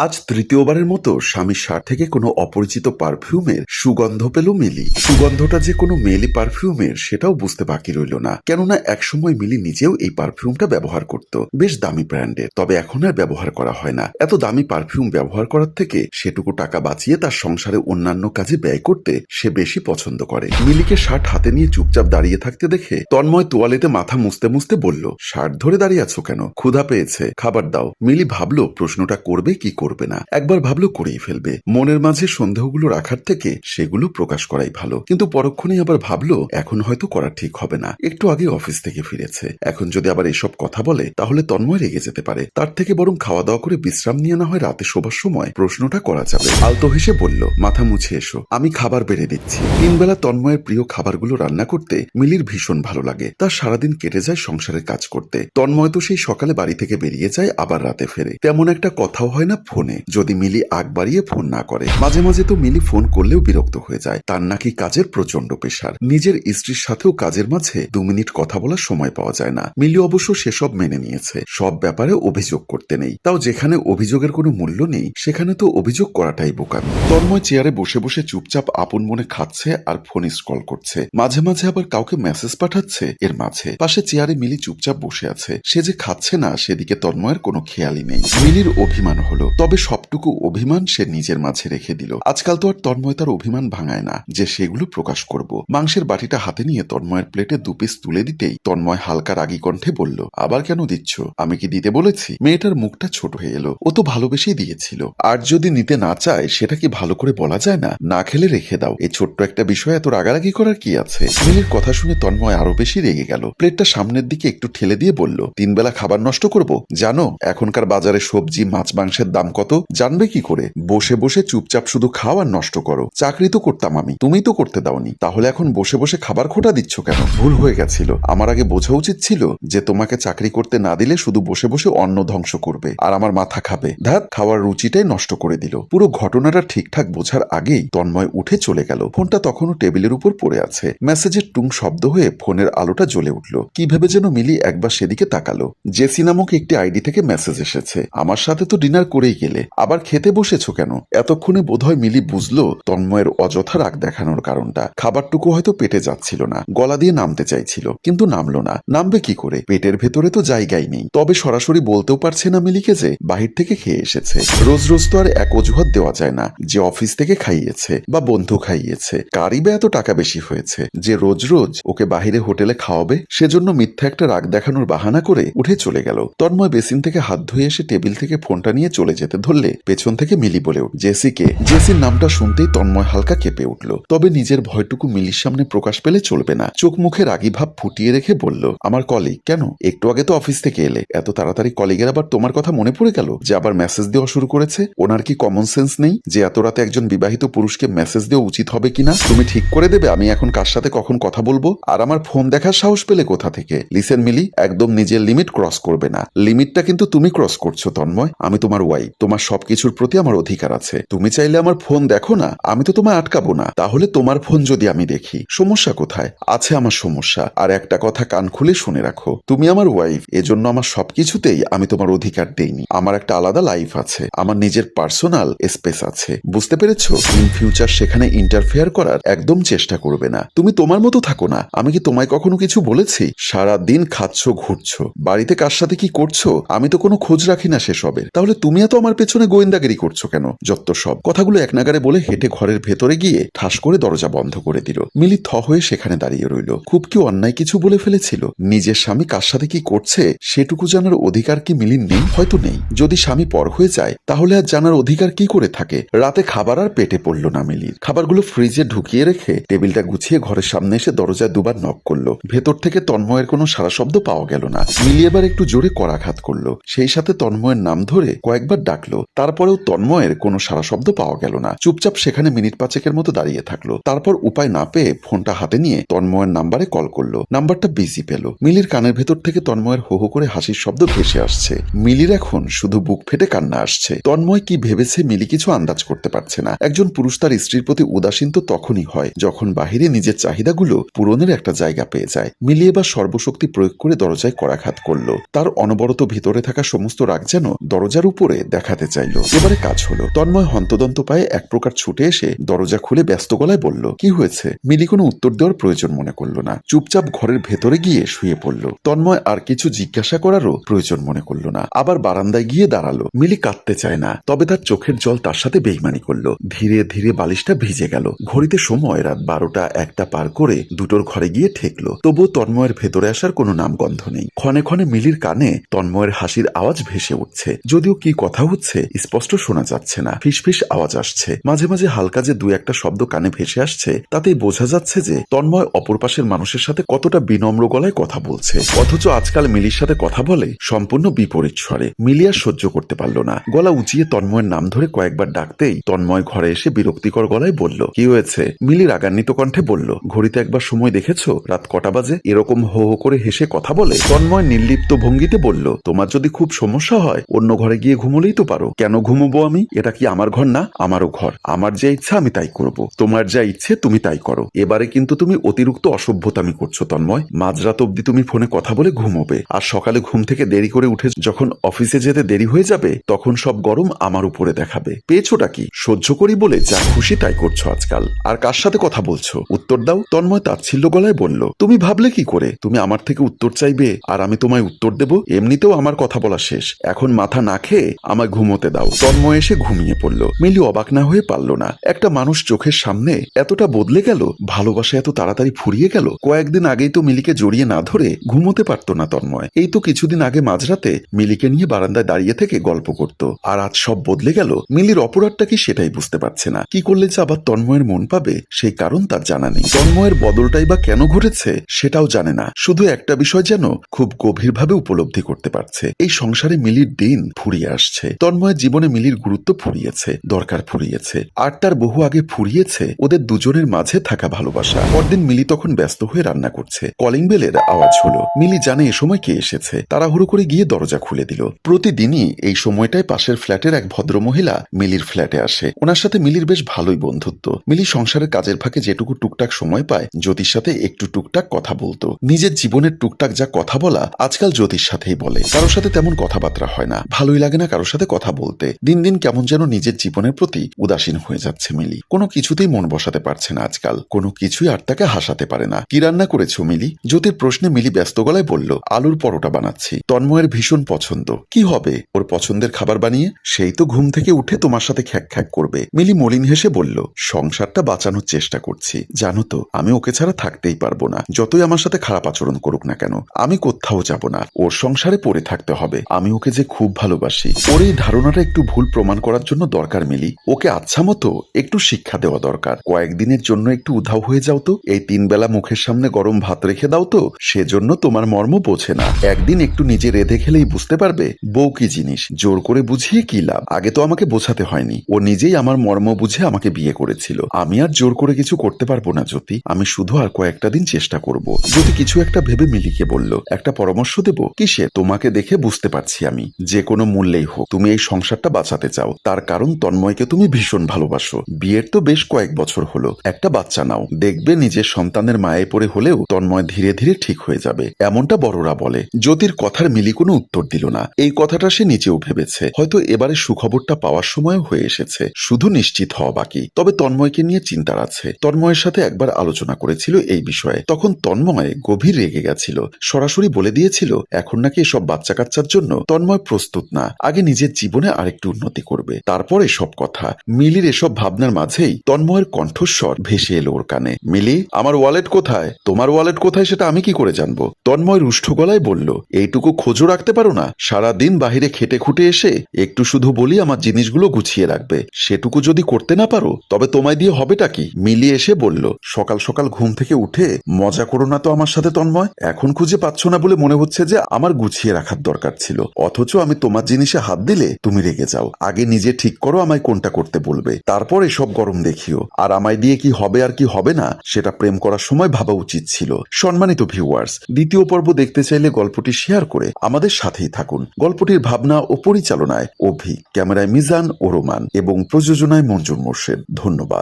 আজ তৃতীয়বারের মতো স্বামীর শার্ট থেকে কোনো অপরিচিত পারফিউমের সুগন্ধ পেল মিলি। সুগন্ধটা যে কোনো মেলি পারফিউমের সেটাও বুঝতে বাকি রইল না। কেননা একসময় মিলি নিজেও এই পারফিউমটা ব্যবহার করত। বেশ দামি ব্র্যান্ডের। তবে এখন আর ব্যবহার করা হয় না। এত দামি পারফিউম ব্যবহার করার থেকে সেটুকু টাকা বাঁচিয়ে তার সংসারে অন্যান্য কাজে ব্যয় করতে সে বেশি পছন্দ করে। মিলিকে শার্ট হাতে নিয়ে চুপচাপ দাঁড়িয়ে থাকতে দেখে তন্ময় তোয়ালেতে মাথা মুছতে মুছতে বলল, শার্ট ধরে দাঁড়িয়ে আছো কেন? ক্ষুধা পেয়েছে। খাবার দাও। মিলি ভাবলো, প্রশ্নটা করবে কি করবে না। একবার ভাবলো করেই ফেলবে। মনের মাঝে সন্দেহগুলো রাখার থেকে সেগুলো প্রকাশ করাই ভালো। কিন্তু পরক্ষণেই আবার ভাবলো, এখন হয়তো করা ঠিক হবে না। একটু আগে অফিস থেকে ফিরেছে। এখন যদি আবার এসব কথা বলে, তাহলে তন্ময় রেগে যেতে পারে। তার থেকে বরং খাওয়া দাওয়া করে বিশ্রাম নিয়ে না হয় রাতে শোবার সময় প্রশ্নটা করা যাবে। আলতো হেসে বলল, মাথা মুছে এসো। আমি খাবার বেড়ে দিচ্ছি। তিনবেলা তন্ময়ের প্রিয় খাবারগুলো রান্না করতে মিলির ভীষণ ভালো লাগে। তার সারাদিন কেটে যায় সংসারের কাজ করতে। তন্ময় তো সেই সকালে বাড়ি থেকে বেরিয়ে যায়, আবার রাতে ফেরে। তেমন একটা কথাও হয় না ফোনে। যদি মিলি আগ বাড়িয়ে ফোন না করে, মাঝে মাঝে তো মিলি ফোন করলেও বিরক্ত হয়ে যায়। তার নাকি কাজের প্রচণ্ড পেশার। নিজের স্ত্রীর সাথেও কাজের মাঝে দু মিনিট কথা বলার সময় পাওয়া যায় না। মিলি অবশ্য সেসব মেনে নিয়েছে। সব ব্যাপারে অভিযোগ করতে নেই। তাও যেখানে অভিযোগের কোনো মূল্য নেই, সেখানে তো অভিযোগ করাটাই বোকামি। তন্ময় চেয়ারে বসে বসে চুপচাপ আপন মনে খাচ্ছে আর ফোন স্ক্রল করছে। মাঝে মাঝে আবার কাউকে মেসেজ পাঠাচ্ছে এর মাঝে। পাশে চেয়ারে মিলি চুপচাপ বসে আছে। সে যে খাচ্ছে না, সেদিকে তন্ময়ের কোনো খেয়ালই নেই। মিলির অভিমান হলো। তবে সবটুকু অভিমান সে নিজের মাঝে রেখে দিল। আজকাল তো আর তন্ময় তার অভিমান ভাঙায় না, যে সেগুলো প্রকাশ করব। মাংসের বাটিটা হাতে নিয়ে তন্ময়ের প্লেটে দু পিস তুলে দিতেই তন্ময় হালকা রাগী কণ্ঠে বলল, আবার কেন দিচ্ছ? আমি কি দিতে বলেছি? মেয়েটার মুখটা ছোট হয়ে এলো। ও তো ভালোবেসেই দিয়েছিল। আর যদি নিতে না চায়, সেটা কি ভালো করে বলা যায় না? না খেলে রেখে দাও। এই ছোট্ট একটা বিষয় এত রাগারাগি করার কি আছে? মেয়ের কথা শুনে তন্ময় আরও বেশি রেগে গেল। প্লেটটা সামনের দিকে একটু ঠেলে দিয়ে বলল তিন বেলা খাবার নষ্ট করব? জানো, এখনকার বাজারে সবজি, মাছ, মাংসের দাম কত? জানবে কি করে? বসে বসে চুপচাপ শুধু খাও আর নষ্ট করো। চাকরি তো করতাম আমি তুমি তো করতে দাওনি। তাহলে এখন বসে বসে খাবার খোটা দিচ্ছ কেন? ভুল হয়ে গেছিল। আমার আগে বোঝা উচিত ছিল যে তোমাকে চাকরি করতে না দিলে শুধু বসে বসে অন্ন ধ্বংস করবে আর আমার মাথা খাবে। ধ্যাত খাওয়ার রুচিটাই নষ্ট করে দিল। পুরো ঘটনাটা ঠিকঠাক বোঝার আগেই তন্ময় উঠে চলে গেল। ফোনটা তখনও টেবিলের উপর পড়ে আছে। মেসেজের টুং শব্দ হয়ে ফোনের আলোটা জ্বলে উঠল। কি ভেবে যেন মিলি একবার সেদিকে তাকালো। জেসি নামক একটি আইডি থেকে মেসেজ এসেছে। আমার সাথে তো ডিনার করেই গেলে। আবার খেতে বসেছো কেন? এতক্ষণে বোধহয় মিলি বুঝলো তন্ময়ের অযথা রাগ দেখানোর কারণটা। খাবারটুকু হয়তো পেটে যাচ্ছিল না, গলা দিয়ে নামতে চাইছিল, কিন্তু নামলো না। নামবে কি করে? পেটের ভেতরে তো জায়গাই নেই। তবে সরাসরি বলতেও পারছে না মিলিকে যে বাহির থেকে খেয়ে এসেছে। রোজ রোজ তো আর এক অজুহাত দেওয়া যায় না, যে অফিস থেকে খাইয়েছে বা বন্ধু খাইয়েছে। কারই বা এত টাকা বেশি হয়েছে? যে রোজ রোজ ওকে বাহিরে হোটেলে খাওয়াবে, সেজন্য মিথ্যা একটা রাগ দেখানোর বাহানা করে উঠে চলে গেল। তন্ময় বেসিন থেকে হাত ধুয়ে এসে টেবিল থেকে ফোনটা নিয়ে চলে যেতে। ধরলে পেছন থেকে মিলি বলে উঠ জেসিকে। জেসির নামটা শুনতেই তন্ময় হালকা কেঁপে উঠল। তবে নিজের ভয়টুকু মিলির সামনে প্রকাশ পেলে চলবে না। চোখ মুখে রাগী ভাব ফুটিয়ে রেখে বলল, আমার কলিগ কেন? একটু আগে তো অফিস থেকে এলে। এত তাড়াতাড়ি কলিগের আবার তোমার কথা মনে পড়ে গেল যে আবার মেসেজ দেওয়া শুরু করেছে? ওনার কি কমন সেন্স নেই যে এত রাতে একজন বিবাহিত পুরুষকে মেসেজ দেওয়া উচিত হবে কিনা? তুমি ঠিক করে দেবে আমি এখন কার সাথে কখন কথা বলব? আর আমার ফোন দেখার সাহস পেলে কোথা থেকে? লিসেন মিলি, একদম নিজের লিমিট ক্রস করবে না। লিমিটটা কিন্তু তুমি ক্রস করছ তন্ময়। আমি তোমার ওয়াইফ তোমার সবকিছুর প্রতি আমার অধিকার আছে। তুমি চাইলে আমার ফোন দেখো না, আমি তো তোমায় আটকাবো না। তাহলে তোমার ফোন যদি আমি দেখি, সমস্যা কোথায়? আছে আমার সমস্যা। আর একটা কথা কান খুলে শুনে রাখো, তুমি আমার ওয়াইফ এজন্য আমার সবকিছুতেই আমি তোমার অধিকার দেইনি। আমার একটা আলাদা লাইফ আছে, আমার নিজের পার্সোনাল স্পেস আছে। বুঝতে পেরেছ? ইন ফিউচার সেখানে ইন্টারফেয়ার করার একদম চেষ্টা করবে না। তুমি তোমার মতো থাকো না। আমি কি তোমায় কখনো কিছু বলেছি? সারা দিন খাচ্ছ, ঘুরছো। বাড়িতে কার সাথে কি করছ? আমি তো কোনো খোঁজ রাখি না সেসবের। তাহলে তুমি এত আমার পেছনে গোয়েন্দাগিরি করছ কেন? যত সব। কথাগুলো এক নাগারে বলে হেঁটে ঘরের ভেতরে গিয়ে ঠাস করে দরজা বন্ধ করে দিল। মিলি থ হয়ে সেখানে দাঁড়িয়ে রইল। খুব কি অন্যায় কিছু বলে ফেলেছিল? নিজের স্বামী কার সাথে কি করছে, সেটুকু জানার অধিকার কি মিলির নেই? হয়তো নেই। যদি স্বামী পর হয়ে যায়, তাহলে আর জানার অধিকার কি করে থাকে? রাতে খাবার আর পেটে পড়ল না মিলির। খাবারগুলো ফ্রিজে ঢুকিয়ে রেখে টেবিলটা গুছিয়ে ঘরের সামনে এসে দরজায় দুবার নক করল। ভেতর থেকে তন্ময়ের কোনো সারা শব্দ পাওয়া গেল না। মিলি এবার একটু জোরে করাঘাত করল। সেই সাথে তন্ময়ের নাম ধরে কয়েকবার ডাকলো তারপরেও তন্ময়ের কোনো সারা শব্দ পাওয়া গেল না। চুপচাপ সেখানে মিনিট পাঁচেকের মতো দাঁড়িয়ে থাকল। তারপর উপায় না পেয়ে ফোনটা হাতে নিয়ে তন্ময়ের নাম্বারে কল করল। নাম্বারটা বিজি পেল। মিলির কানের ভেতর থেকে তন্ময়ের হো হো করে হাসির শব্দ ভেসে আসছে। মিলির এখন শুধু বুক ফেটে কান্না আসছে। তন্ময় কি ভেবেছে মিলি কিছু আন্দাজ করতে পারছে না। একজন পুরুষ তার স্ত্রীর প্রতি উদাসীন তো তখনই হয়, যখন বাহিরে নিজের চাহিদাগুলো পূরণের একটা জায়গা পেয়ে যায়। মিলি এবার সর্বশক্তি প্রয়োগ করে দরজায় করাঘাত করল। তার অনবরত ভিতরে থাকা সমস্ত রাগ যেন দরজার উপরে দেখা দেখাতে চাইল। এবারে কাজ হলো। তন্ময় হন্তদন্ত পায়ে এক প্রকার ছুটে এসে দরজা খুলে ব্যস্ত গলায় বলল, কি হয়েছে? মিলি কোনো উত্তর দেওয়ার প্রয়োজন মনে করল না। চুপচাপ ঘরের ভেতরে গিয়ে শুয়ে পড়ল। তন্ময় আর কিছু জিজ্ঞাসা করারও প্রয়োজন মনে করল না। আবার বারান্দায় গিয়ে দাঁড়াল। মিলি কাঁদতে চায় না। তবে তার চোখের জল তার সাথে বেইমানি করল। ধীরে ধীরে বালিশটা ভিজে গেল। ঘড়িতে সময় রাত বারোটা একটা পার করে দুটোর ঘরে গিয়ে ঠেকলো। তবুও তন্ময়ের ভেতরে আসার কোনো নামগন্ধ নেই। ক্ষণে ক্ষণে মিলির কানে তন্ময়ের হাসির আওয়াজ ভেসে উঠছে। যদিও কি কথা স্পষ্ট শোনা যাচ্ছে না। ফিসফিস আওয়াজ আসছে। মাঝে মাঝে হালকা যে দু একটা শব্দ কানে ভেসে আসছে, তাতেই বোঝা যাচ্ছে যে তন্ময় অপর পাশের মানুষের সাথে কতটা বিনম্র গলায় কথা বলছে। অথচ আজকাল মিলির সাথে কথা বলে সম্পূর্ণ বিপরীত স্বরে। মিলি আর সহ্য করতে পারল না। গলা উঁচিয়ে তন্ময়ের নাম ধরে কয়েকবার ডাকতেই তন্ময় ঘরে এসে বিরক্তিকর গলায় বলল, কি হয়েছে? মিলি রাগান্বিত কণ্ঠে বলল, ঘড়িতে একবার সময় দেখেছ? রাত কটা বাজে? এরকম হো হো করে হেসে কথা বলে তন্ময় নির্লিপ্ত ভঙ্গিতে বলল, তোমার যদি খুব সমস্যা হয়, অন্য ঘরে গিয়ে ঘুমলেই তো পারো। কেন ঘুমবো আমি? এটা কি আমার ঘর না? আমারও ঘর। আমার যা ইচ্ছা আমি তাই করব। তোমার যা ইচ্ছে তুমি তাই করো। এবারে কিন্তু তুমি অতিরিক্ত অসভ্যতামি করছ, তন্ময়। মাঝরাত অব্দি তুমি ফোনে কথা বলে ঘুমোবে। আর সকালে ঘুম থেকে দেরি করে উঠে যখন অফিসে যেতে দেরি হয়ে যাবে, তখন সব গরম আমার উপরে দেখাবে। পেয়েছোটা কি? সহ্য করি বলে যা খুশি তাই করছ আজকাল। আর কার সাথে কথা বলছো? উত্তর দাও। তন্ময় তাচ্ছিল্য গলায় বলল, তুমি ভাবলে কি করে? তুমি আমার থেকে উত্তর চাইবে, আর আমি তোমায় উত্তর দেব? এমনিতেও আমার কথা বলা শেষ। এখন মাথা না খেয়ে আমায় ঘুমোতে দাও। তন্ময় এসে ঘুমিয়ে পড়ল। মিলি অবাক না হয়ে পারল না। একটা মানুষ চোখের সামনে এতটা বদলে গেল, ভালোবাসা এত তাড়াতাড়ি ফুরিয়ে গেল, কয়েকদিন আগেই তো মিলিকে জড়িয়ে না ধরে ঘুমোতে পারতো না তন্ময়। এই তো কিছুদিন আগে মাঝরাতে মিলিকে নিয়ে বারান্দায় দাঁড়িয়ে থেকে গল্প করত। আর আজ সব বদলে গেল। মিলির অপরাধটা কি সেটাই বুঝতে পারছে না। কি করলে যে আবার তন্ময়ের মন পাবে, সেই কারণ তার জানা নেই। তন্ময়ের বদলটাই বা কেন ঘটেছে, সেটাও জানে না। শুধু একটা বিষয় যেন খুব গভীরভাবে উপলব্ধি করতে পারছে। এই সংসারে মিলির দিন ফুরিয়ে আসছে। তন্ময়ের জীবনে মিলির গুরুত্ব ফুরিয়েছে, দরকার ফুরিয়েছে। আর তার বহু আগে ফুরিয়েছে, ওদের দুজনের মাঝে থাকা ভালোবাসা। পরদিন মিলি তখন ব্যস্ত হয়ে রান্না করছে। কলিং বেলের আওয়াজ হলো, মিলি জানে এ সময় কে এসেছে। তাড়াহুড়ো করে গিয়ে দরজা খুলে দিল। প্রতিদিনই এই সময়টায় পাশের ফ্ল্যাটের এক ভদ্রমহিলা মিলির ফ্ল্যাটে আসে। ওনার সাথে মিলির বেশ ভালোই বন্ধুত্ব। মিলি সংসারের কাজের ফাঁকে যেটুকু টুকটাক সময় পায়, জ্যোতির সাথে একটু টুকটাক কথা বলতো। নিজের জীবনের টুকটাক যা কথা বলা, আজকাল জ্যোতির সাথেই বলে। কারোর সাথে তেমন কথাবার্তা হয় না। ভালোই লাগে না কারোর সাথে কথা বলতে, দিন দিন কেমন যেন নিজের জীবনের প্রতি উদাসীন হয়ে যাচ্ছে মিলি। কোনো কিছুতেই মন বসাতে পারছে না আজকাল। কোনো কিছুই আর তাকে হাসাতে পারে না। কি রান্না করেছ মিলি? জ্যোতির প্রশ্নে মিলি ব্যস্ত গলায় বলল, আলুর পরোটা বানাচ্ছি। তন্ময়ের ভীষণ পছন্দ। কি হবে? ওর পছন্দের খাবার বানিয়ে সেই তো ঘুম থেকে উঠে তোমার সাথে খ্যাক খ্যাক করবে। মিলি মলিন হেসে বলল, সংসারটা বাঁচানোর চেষ্টা করছি। জানো তো, আমি ওকে ছাড়া থাকতেই পারব না। যতই আমার সাথে খারাপ আচরণ করুক না কেন, আমি কোথাও যাব না। ওর সংসারে পড়ে থাকতে হবে। আমি ওকে যে খুব ভালোবাসি। ওর ধারণাটা একটু ভুল প্রমাণ করার জন্য দরকার, মিলি। ওকে আচ্ছা মতো একটু শিক্ষা দেওয়া দরকার। কয়েকদিনের জন্য একটু উধাও হয়ে যাও তো। এই তিন বেলা মুখের সামনে গরম ভাত রেখে দাও তো। সেজন্য তোমার মর্ম বোঝে না। একদিন একটু নিজে রেধে খেলেই বুঝতে পারবে বউ কি জিনিস। জোর করে বুঝিয়ে কি লাভ? আগে তো আমাকে বোঝাতে হয়নি। ও নিজেই আমার মর্ম বুঝে আমাকে বিয়ে করেছিল। আমি আর জোর করে কিছু করতে পারব না, জ্যোতি। আমি শুধু আর কয়েকটা দিন চেষ্টা করব। যদি কিছু একটা ভেবে মিলিকে বলল, একটা পরামর্শ দেব? কিসে তোমাকে দেখে বুঝতে পারছি আমি। যে কোনো মূল্যেই হোক। তুমি এই সংসারটা বাঁচাতে চাও। তার কারণ তন্ময়কে তুমি ভীষণ ভালোবাসো। বিয়ের তো বেশ কয়েক বছর হলো। একটা বাচ্চা নাও। দেখবে নিজের সন্তানের মায়ে পড়ে হলেও তন্ময় ধীরে ধীরে ঠিক হয়ে যাবে। এমনটা বড়রা বলে। জ্যোতির কথার মিলি কোনো উত্তর দিল না। এই কথাটা সে নিজেও ভেবেছে। হয়তো এবারে সুখবরটা পাওয়ার সময়ও হয়ে এসেছে। শুধু নিশ্চিত হওয়া বাকি। তবে তন্ময়কে নিয়ে চিন্তার আছে। তন্ময়ের সাথে একবার আলোচনা করেছিল এই বিষয়ে। তখন তন্ময় গভীর রেগে গেছিল। সরাসরি বলে দিয়েছিল, এখন নাকি এসব বাচ্চা কাচ্চার জন্য তন্ময় প্রস্তুত না। আগে নিজের জীবনে আরেকটু উন্নতি করবে। তারপরে সব কথা। মিলির এসব ভাবনার মাঝেই তন্ময়ের কণ্ঠস্বর ভেসে এলো ওর কানে। মিলি, আমার ওয়ালেট কোথায়? তোমার ওয়ালেট কোথায় সেটা আমি কি করে জানব? তন্ময় রুষ্ঠ গলায় বলল, এইটুকু খোঁজও রাখতে পারো না। সারা দিন বাহিরে খেটে খুঁটে এসে একটু শুধু বলি আমার জিনিসগুলো গুছিয়ে রাখবে। সেটুকু যদি করতে না পারো, তবে তোমায় দিয়ে হবেটা কি? মিলি এসে বলল, সকাল সকাল ঘুম থেকে উঠে মজা করো না তো আমার সাথে তন্ময়। এখন খুঁজে পাচ্ছ না বলে মনে হচ্ছে যে আমার গুছিয়ে রাখার দরকার ছিল। অথচ আমি তোমার জিনিসে হাত দিলে তুমি রেগে যাও। আগে নিজে ঠিক করো আমায় কোনটা করতে বলবে। তারপর এসব গরম দেখিও। আর আমায় দিয়ে কি হবে আর কি হবে না, সেটা প্রেম করার সময় ভাবা উচিত ছিল। সম্মানিত ভিউয়ার্স দ্বিতীয় পর্ব দেখতে চাইলে গল্পটি শেয়ার করে আমাদের সাথেই থাকুন। গল্পটির ভাবনা ও পরিচালনায় অভি, ক্যামেরায় মিজান ও রোমান, এবং প্রযোজনায় মঞ্জুর মোর্শেদ। ধন্যবাদ।